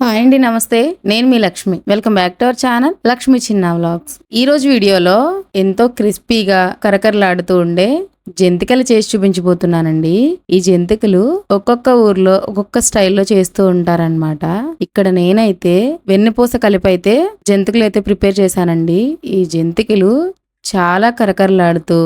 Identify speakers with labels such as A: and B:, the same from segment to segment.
A: Hi అండి నమస్తే. నేను మీ Lakshmi. Welcome back to our channel Lakshmi చిన్న వ్లాగ్స్ ఈ రోజు వీడియోలో ఎంతో క్రిస్పీగా కరకరలాడుతూ ఉండే జంతికలు చేసి చూపించబోతున్నానండి. ఈ జంతికలు ఒక్కొక్క ఊర్లో ఒక్కొక్క స్టైల్లో చేస్తూ ఉంటారనమాట ఇక్కడ నేనైతే వెన్నపూస కలిపి అయితే జంతికలు అయితే ప్రిపేర్ చేశానండి. ఈ జంతికలు చాలా కరకరలాడుతూ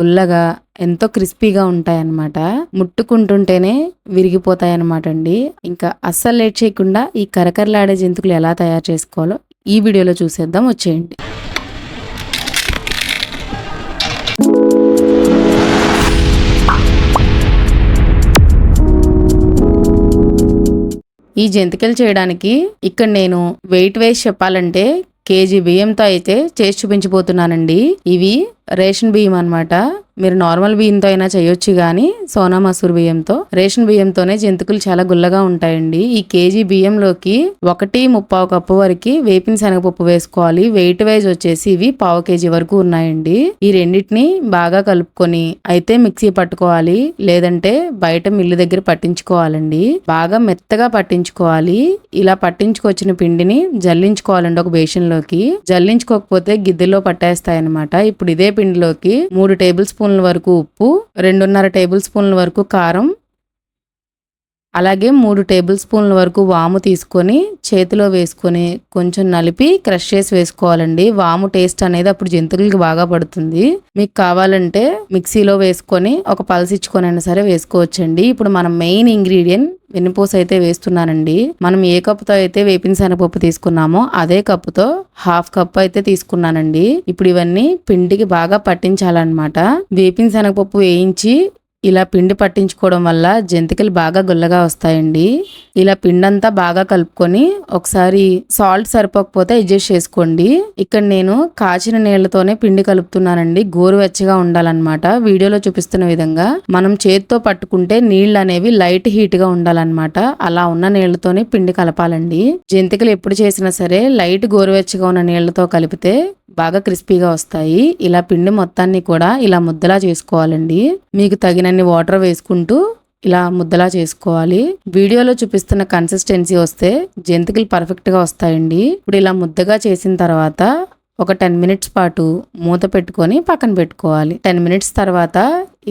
A: గుల్లగా ఎంతో క్రిస్పీగా ఉంటాయన్నమాట. ముట్టుకుంటుంటేనే విరిగిపోతాయన్నమాట అండి ఇంకా అస్సలు లేట్ చేయకుండా ఈ కరకరలాడే జంతుకులు ఎలా తయారు చేసుకోవాలో ఈ వీడియోలో చూసేద్దాం వచ్చేయండి. ఈ జంతికలు చేయడానికి ఇక్కడ నేను వెయిట్ వేసి చెప్పాలంటే కేజీ బియ్యంతో అయితే చేసి చూపించబోతున్నానండి. ఇవి రేషన్ బియ్యం అన్నమాట. మీరు నార్మల్ బియ్యంతో అయినా చేయొచ్చు కానీ సోనా మసూర్ బియ్యంతో. రేషన్ బియ్యంతోనే జంతికలు చాలా గుల్లగా ఉంటాయండి. ఈ కేజీ బియ్యంలోకి ఒకటి ముప్పావు కప్పు వరకు వేపిన శనగపప్పు వేసుకోవాలి. వెయిట్ వైజ్ వచ్చేసి ఇవి పావు కేజీ వరకు ఉన్నాయండి. ఈ రెండింటిని బాగా కలుపుకొని అయితే మిక్సీ పట్టుకోవాలి. లేదంటే బయట మిల్లు దగ్గర పట్టించుకోవాలండి. బాగా మెత్తగా పట్టించుకోవాలి. ఇలా పట్టించుకొచ్చిన పిండిని జల్లించుకోవాలండి ఒక బేషన్లోకి. జల్లించుకోకపోతే గిద్దెలో పట్టేస్తాయన్నమాట. ఇప్పుడు ఇదే పిండిలోకి మూడు టేబుల్ స్పూన్ల వరకు ఉప్పు రెండున్నర టేబుల్ స్పూన్ల వరకు కారం అలాగే మూడు టేబుల్ స్పూన్ల వరకు వాము తీసుకొని చేతిలో వేసుకొని కొంచెం నలిపి క్రష్ చేసి వేసుకోవాలండి. వాము టేస్ట్ అనేది అప్పుడు జంతువులకి బాగా పడుతుంది. మీకు కావాలంటే మిక్సీలో వేసుకొని ఒక పల్స్ ఇచ్చుకొని అయినా సరే వేసుకోవచ్చండి. ఇప్పుడు మనం మెయిన్ ఇంగ్రీడియంట్ వెన్నుపూస అయితే వేస్తున్నానండి. మనం ఏ కప్పుతో అయితే వేపిన శనగపప్పు తీసుకున్నామో అదే కప్పుతో హాఫ్ కప్ అయితే తీసుకున్నానండి. ఇప్పుడు ఇవన్నీ పిండికి బాగా పట్టించాలన్నమాట. వేపిన శనగపప్పు వేయించి ఇలా పిండి పట్టించుకోవడం వల్ల జంతికలు బాగా గుల్లగా వస్తాయండి. ఇలా పిండి అంతా బాగా కలుపుకొని ఒకసారి సాల్ట్ సరిపోకపోతే అడ్జస్ట్ చేసుకోండి. ఇక్కడ నేను కాచిన నీళ్ళతోనే పిండి కలుపుతున్నానండి. గోరువెచ్చగా ఉండాలన్నమాట. వీడియోలో చూపిస్తున్న విధంగా మనం చేతితో పట్టుకుంటే నీళ్ళు అనేవి లైట్ హీట్గా ఉండాలన్నమాట. అలా ఉన్న నీళ్ళతోనే పిండి కలపాలండి. జంతికలు ఎప్పుడు చేసినా సరే లైట్ గోరువెచ్చగా ఉన్న నీళ్ళతో కలిపితే బాగా క్రిస్పీగా వస్తాయి. ఇలా పిండి మొత్తాన్ని కూడా ఇలా ముద్దలా చేసుకోవాలండి. మీకు తగిన తగినన్ని వాటర్ వేసుకుంటూ ఇలా ముద్దలా చేసుకోవాలి. వీడియోలో చూపిస్తున్న కన్సిస్టెన్సీ వస్తే జంతికలు పర్ఫెక్ట్గా వస్తాయండి. ఇప్పుడు ఇలా ముద్దగా చేసిన తర్వాత ఒక టెన్ మినిట్స్ పాటు మూత పెట్టుకొని పక్కన పెట్టుకోవాలి. టెన్ మినిట్స్ తర్వాత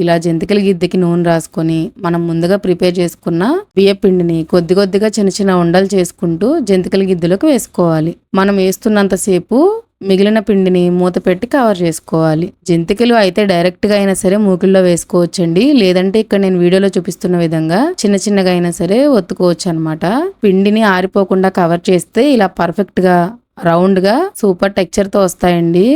A: ఇలా జంతికల గిద్దెకి నూనె రాసుకొని మనం ముందుగా ప్రిపేర్ చేసుకున్న బియ్య పిండిని కొద్ది కొద్దిగా చిన్న చిన్న ఉండలు చేసుకుంటూ జంతికల గిద్దెలోకి వేసుకోవాలి. మనం వేస్తున్నంతసేపు మిగిలిన పిండిని మూత పెట్టి కవర్ చేసుకోవాలి. జంతికలు అయితే డైరెక్ట్గా అయినా సరే మూకిల్లో వేసుకోవచ్చండి. లేదంటే ఇక్కడ నేను వీడియోలో చూపిస్తున్న విధంగా చిన్న చిన్నగా అయినా సరే ఒత్తుకోవచ్చు అనమాట పిండిని ఆరిపోకుండా కవర్ చేస్తే ఇలా పర్ఫెక్ట్గా రౌండ్గా సూపర్ టెక్చర్తో వస్తాయండి.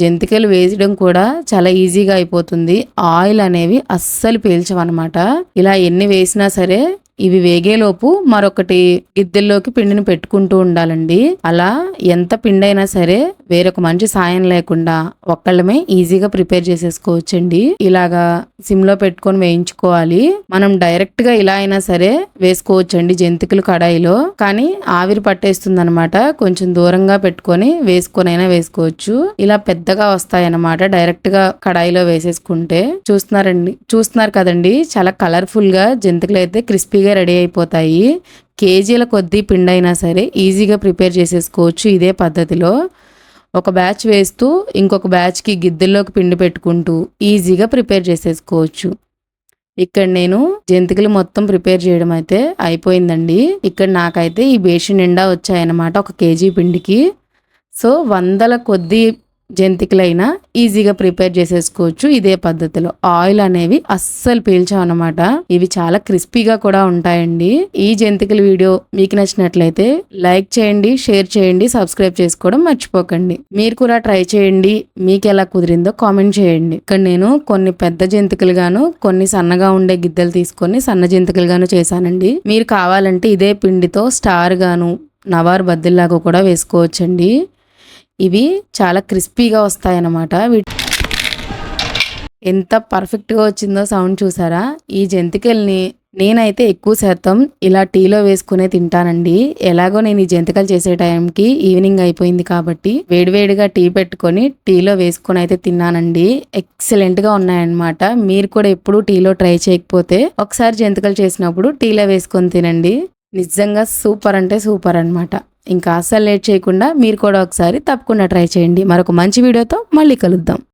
A: జంతికలు వేయడం కూడా చాలా ఈజీగా అయిపోతుంది. ఆయిల్ అనేవి అస్సలు పీల్చవన్నమాట. ఇలా ఎన్ని వేసినా సరే ఇవి వేగేలోపు మరొకటి గిద్దెల్లోకి పిండిని పెట్టుకుంటూ ఉండాలండి. అలా ఎంత పిండి అయినా సరే వేరొక మంచి సాయం లేకుండా ఒక్కళ్ళమే ఈజీగా ప్రిపేర్ చేసేసుకోవచ్చండి. ఇలాగా సిమ్లో పెట్టుకొని వేయించుకోవాలి. మనం డైరెక్ట్గా ఇలా అయినా సరే వేసుకోవచ్చండి జంతికలు కడాయిలో. కానీ ఆవిరి పట్టేస్తుంది అనమాట కొంచెం దూరంగా పెట్టుకొని వేసుకొని అయినా వేసుకోవచ్చు. ఇలా పెద్దగా వస్తాయన్నమాట డైరెక్ట్గా కడాయిలో వేసేసుకుంటే. చూస్తున్నారండి చూస్తున్నారు కదండి. చాలా కలర్ఫుల్గా జంతికలు అయితే క్రిస్పీగా రెడీ అయిపోతాయి. కేజీల కొద్దీ పిండి అయినా సరే ఈజీగా ప్రిపేర్ చేసేసుకోవచ్చు ఇదే పద్ధతిలో. ఒక బ్యాచ్ వేస్తూ ఇంకొక బ్యాచ్కి గిద్దెల్లోకి పిండి పెట్టుకుంటూ ఈజీగా ప్రిపేర్ చేసేసుకోవచ్చు. ఇక్కడ నేను జంతికలు మొత్తం ప్రిపేర్ చేయడం అయితే అయిపోయిందండి. ఇక్కడ నాకైతే ఈ బేషన్ నిండా వచ్చాయన్నమాట ఒక కేజీ పిండికి. సో వందల కొద్ది జంతికలైనా ఈజీగా ప్రిపేర్ చేసేసుకోవచ్చు. ఇదే పద్ధతిలో ఆయిల్ అనేవి అస్సలు పీల్చామన్నమాట ఇవి చాలా క్రిస్పీగా కూడా ఉంటాయండి. ఈ జంతికల వీడియో మీకు నచ్చినట్లయితే లైక్ చేయండి షేర్ చేయండి సబ్స్క్రైబ్ చేసుకోవడం మర్చిపోకండి. మీరు కూడా ట్రై చేయండి. మీకు ఎలా కుదిరిందో కామెంట్ చేయండి. ఇక్కడ నేను కొన్ని పెద్ద జంతికలుగాను కొన్ని సన్నగా ఉండే గిద్దెలు తీసుకొని సన్న జంతికలుగాను చేశానండి. మీరు కావాలంటే ఇదే పిండితో స్టార్ గాను నవార్ బద్దిల్లాగా కూడా వేసుకోవచ్చండి. ఇవి చాలా క్రిస్పీగా వస్తాయన్నమాట. వీటి ఎంత పర్ఫెక్ట్గా వచ్చిందో సౌండ్ చూసారా? ఈ జంతికల్ని నేనైతే ఎక్కువ శాతం ఇలా టీలో వేసుకునే తింటానండి. ఎలాగో నేను ఈ జంతికలు చేసే టైంకి ఈవినింగ్ అయిపోయింది కాబట్టి వేడివేడిగా టీ పెట్టుకొని టీలో వేసుకొని అయితే తిన్నానండి. ఎక్సలెంట్గా ఉన్నాయన్నమాట. మీరు కూడా ఎప్పుడూ టీలో ట్రై చేయకపోతే ఒకసారి జంతికలు చేసినప్పుడు టీలో వేసుకొని తినండి. నిజంగా సూపర్ అంటే సూపర్ అనమాట ఇంకా అస్సలు లేట్ చేయకుండా మీరు కూడా ఒకసారి తప్పకుండా ట్రై చేయండి. మరొక మంచి వీడియోతో మళ్ళీ కలుద్దాం.